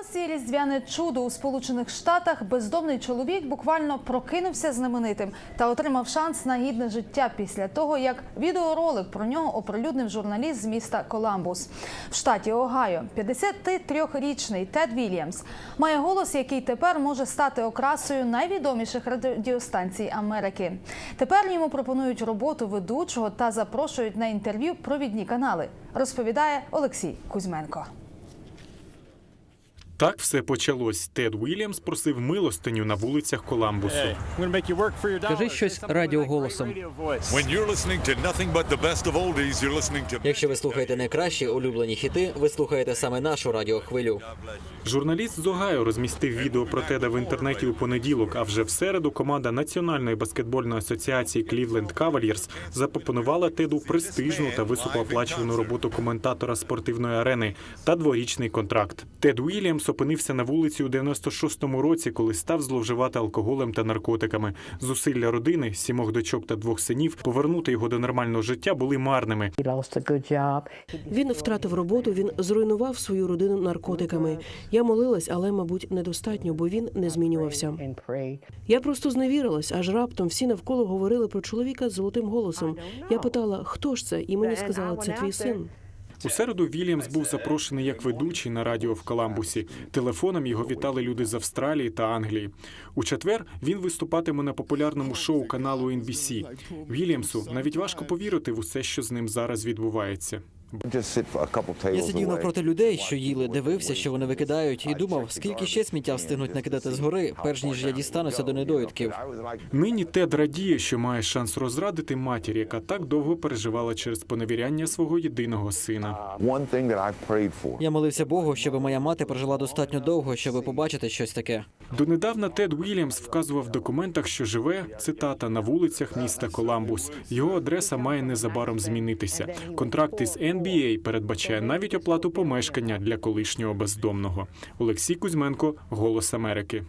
ось різдвяне чудо у Сполучених Штатах бездомний чоловік буквально прокинувся знаменитим та отримав шанс на гідне життя після того, як відеоролик про нього оприлюднив журналіст з міста Коламбус в штаті Огайо. 53-річний Тед Вільямс має голос, який тепер може стати окрасою найвідоміших радіостанцій Америки. Тепер йому пропонують роботу ведучого та запрошують на інтерв'ю провідні канали. Розповідає Олексій Кузьменко. Так все почалось. Тед Уільямс просив милостиню на вулицях Коламбусу. Кажи щось радіоголосом. Якщо ви слухаєте найкращі улюблені хіти, ви слухаєте саме нашу радіохвилю. Журналіст з Огайо розмістив відео про Теда в інтернеті у понеділок. А вже в середу команда Національної баскетбольної асоціації Cleveland Cavaliers запропонувала Теду престижну та високооплачувану роботу коментатора спортивної арени та дворічний контракт. Тед Уільямс опинився на вулиці у 96-му році, коли став зловживати алкоголем та наркотиками. Зусилля родини, сімох дочок та двох синів повернути його до нормального життя були марними. Він втратив роботу, він зруйнував свою родину наркотиками. Я молилась, але, мабуть, недостатньо, бо він не змінювався. Я просто зневірилась, аж раптом всі навколо говорили про чоловіка з золотим голосом. Я питала, хто ж це, і мені сказали, це твій син. У середу Вільямс був запрошений як ведучий на радіо в Коламбусі. Телефоном його вітали люди з Австралії та Англії. У четвер він виступатиме на популярному шоу каналу NBC. Вільямсу навіть важко повірити в усе, що з ним зараз відбувається. Я сидів навпроти людей, що їли, дивився, що вони викидають, і думав, скільки ще сміття встигнуть накидати згори, перш ніж я дістануся до недоїдків. Нині Тед радіє, що має шанс розрадити матір, яка так довго переживала через поневіряння свого єдиного сина. One thing that I've prayed for Я молився Богу, щоб моя мати прожила достатньо довго, щоб побачити щось таке. Донедавна Тед Уільямс вказував в документах, що живе цитата на вулицях міста Коламбус. Його адреса має незабаром змінитися. Контракт із NBA передбачає навіть оплату помешкання для колишнього бездомного. Олексій Кузьменко, Голос Америки.